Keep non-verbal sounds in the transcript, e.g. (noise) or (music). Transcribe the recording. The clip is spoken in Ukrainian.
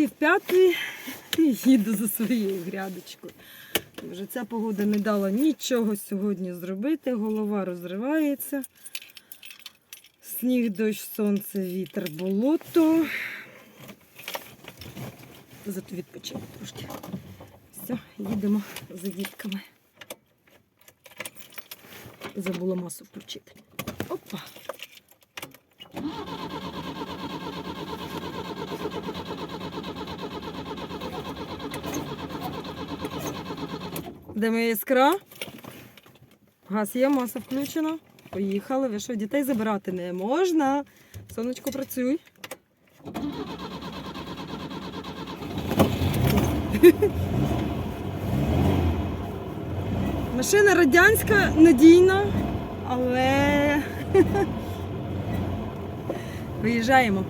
пів п'ятої і їду за своєю грядочкою. Вже ця погода не дала нічого сьогодні зробити, голова розривається. Сніг, дощ, сонце, вітер, болото. Зато відпочину трошки. Все, їдемо за дітками. Забула масу включити. Опа. Де моя іскра? Газ є, маса включена. Поїхали. Ви що, дітей забирати не можна. Сонечко, працюй. Машина радянська, надійна, але (laughs) виїжджаємо.